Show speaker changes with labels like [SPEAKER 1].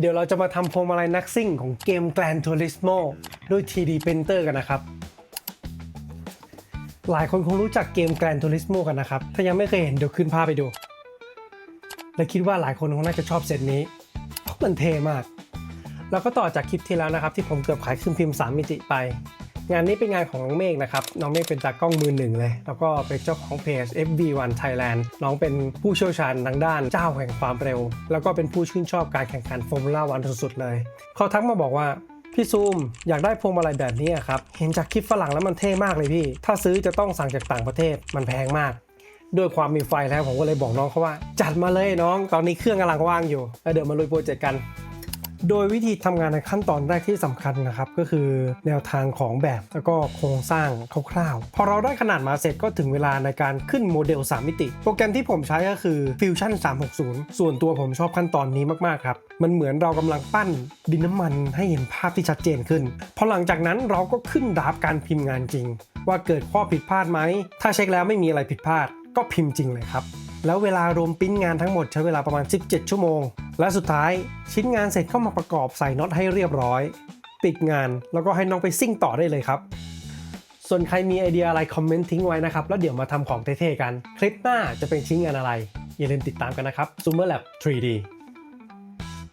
[SPEAKER 1] เดี๋ยวเราจะมาทำพวงมาลัยนักซิ่งของเกม Gran Turismo ด้วย 3D Printer กันนะครับ หลายคนคงรู้จักเกม Gran Turismo กันนะครับ ถ้ายังไม่เคยเห็นเดี๋ยวขึ้นภาพไปดู และคิดว่าหลายคนคงน่าจะชอบเซตนี้เพราะมันเท่มาก แล้วก็ต่อจากคลิปที่แล้วนะครับ ที่ผมเกือบขายเครื่องพิมพ์ 3 มิติไป งานนี้เป็นงานของน้องเมฆนะครับ น้องเมฆเป็นตากล้องมือหนึ่งเลย แล้วก็เป็นเจ้าของเพจ FB1 Thailand น้องเป็นผู้เชี่ยวชาญทางด้านเจ้าแห่งความเร็ว แล้วก็เป็นผู้ชื่นชอบการแข่งขันฟอร์มูล่าวันสุดๆเลย เขาทักมาบอกว่าพี่ซูมอยากได้พวงมาลัยแบบนี้อะครับ เห็นจากคลิปฝรั่งแล้วมันเท่มากเลยพี่ ถ้าซื้อจะต้องสั่งจากต่างประเทศมันแพงมากด้วยความมีไฟแล้วผมก็เลยบอกน้องเขาว่า จัดมาเลยน้อง ตอนนี้เครื่องกำลังว่างอยู่แล้วเดี๋ยวมาลุยโปรเจกต์กัน โดยวิธีทำงานในขั้นตอนแรกที่สำคัญนะครับ ก็คือแนวทางของแบบแล้วก็โครงสร้างคร่าวๆ พอเราได้ขนาดมาเสร็จก็ถึงเวลาในการขึ้นโมเดล 3 มิติ โปรแกรมที่ผมใช้ก็คือ Fusion 360 ส่วนตัวผมชอบขั้นตอนนี้มากๆครับ มันเหมือนเรากำลังปั้นดินน้ำมันให้เห็นภาพที่ชัดเจนขึ้น พอหลังจากนั้นเราก็ขึ้นดราฟการพิมพ์งานจริง ว่าเกิดข้อผิดพลาดไหม ถ้าเช็คแล้วไม่มีอะไรผิดพลาด ก็พิมพ์จริงเลยครับ แล้วเวลารวมปิ้นงานทั้งหมดใช้เวลาประมาณ 17 ชั่วโมง และสุดท้ายชิ้นงานเสร็จเข้ามาประกอบใส่น็อตให้เรียบร้อย ปิดงานแล้วก็ให้น้องไปซิ่งต่อได้เลยครับ ส่วนใครมีไอเดียอะไรคอมเมนต์ทิ้งไว้นะครับ แล้วเดี๋ยวมาทำของเท่ๆกัน คลิปหน้าจะเป็นชิ้นงานอะไร อย่าลืมติดตามกันนะครับ Zoomer Lab 3D